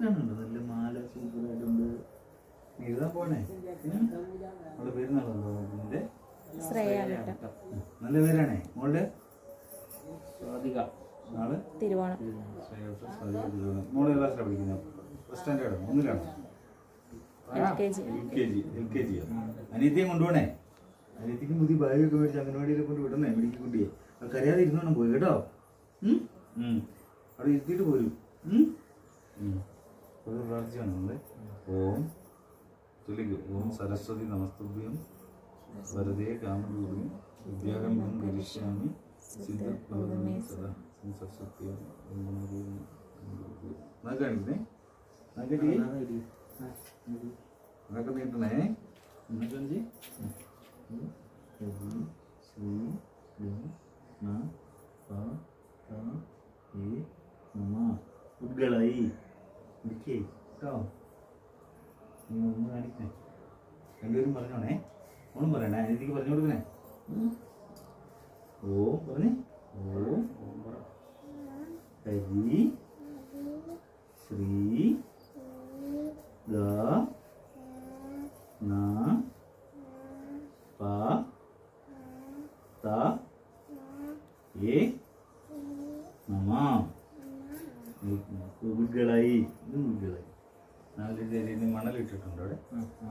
ഉണ്ട് നല്ല മാല സൂപ്പറായിട്ടുണ്ട് നീ എഴുതാൻ പോണേ. അവിടെ പേരുന്നാളല്ലോ നിന്റെ ശ്രേയ നല്ല പേരാണേ. മോളുടെ? സ്വാതിക. നാൾ തിരുവോണം. മോൾ ഏത് ക്ലാസ്സിലാണ് പഠിക്കുന്നത് first standard ഒന്നിലാണോ? L K G. L K G. L K Jio അനിയത്തിയെ കൊണ്ടുപോണേ? അനിയത്തിക്ക് പുതിയ ബാഗൊക്കെ മേടിച്ച് അംഗൻവാടിയിലൊക്കെ കൊണ്ട് വിടണേ മെഡിക്കൽ കുട്ടിയെ. അവർക്ക് അറിയാതെ ഇരുന്നോണം പോയി കേട്ടോ. ഉം? ഉം. അവിടെ ഇരുത്തിയിട്ട് പോരും. ഒരു പ്രാർത്ഥിയാണ് നമ്മളെ ഓം ചൊല്ലിക്കോ ഓം സരസ്വതി നമസ്തുഭ്യം. വരദേ കാമരൂപിണി. വിദ്യാരംഭം കരിഷ്യാമി സിദ്ധഭവനമേ സദാ. സരസ്വത്യം കാണിക്കുന്നേ നഗടി അതൊക്കെ നീട്ടണേ. എന്നിട്ട് കുട്ടികളായി ഇരിക്കേ കേട്ടോ നീ ഒന്ന് കാണിക്കേ രണ്ടുപേരും പറഞ്ഞോണേ. ഓണം പറയണേ അനിയത്തിക്ക് പറഞ്ഞു കൊടുക്കണേ. ഓ പറഞ്ഞേ. ഓ. ഹരി ശ്രീ ഗ ന പ ത എ നമ കുട്ടികളായി ഇത് കുട്ടികളായി നാല് രീതിയിൽ മണലിട്ടിട്ടുണ്ട് അവിടെ.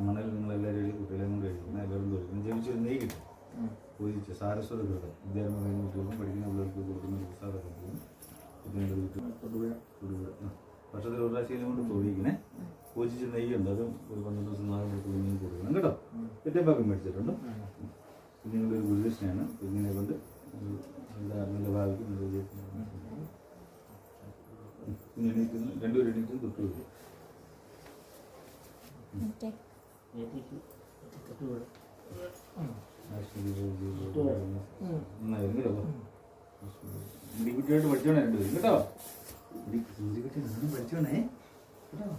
മണൽ നിങ്ങളെല്ലാവരും കുട്ടികളെ കൊണ്ട് കഴിക്കുന്ന എല്ലാവരും തൊഴിലും ജപിച്ച് നെയ് കിട്ടും പൂജിച്ച് സാരസ്വത കൃതം വിദ്യാരംഭം കഴിഞ്ഞ കുട്ടികൾക്കും പഠിക്കുന്ന പിള്ളേർക്ക് കൊടുക്കുന്ന തൊടുപുഴ. വർഷത്തിൽ ഒരു പ്രാവശ്യം കൊണ്ട് തൊഴിയിക്കണേ പൂജിച്ച് നെയ്യുണ്ട്. അതും ഒരു പന്ത്രണ്ട് ദിവസം നാളെ കുഞ്ഞിന് കൊടുക്കണം കേട്ടോ. തെറ്റപ്പാക്കം മേടിച്ചിട്ടുണ്ട്. കുഞ്ഞുങ്ങളുടെ ഒരു ഗുരുദക്ഷിണയാണ്. കുഞ്ഞിനെ കൊണ്ട് ഒരു കുഞ്ഞെണീറ്റുന്നു രണ്ടുപേരും എണീക്കുന്നു തൊട്ട് വരും ഓക്കെ കുട്ടിയായിട്ട് പഠിച്ചോണേ രണ്ടുപേരും കേട്ടോ സൂര്യകുട്ടി പഠിച്ചോണേ കേട്ടോ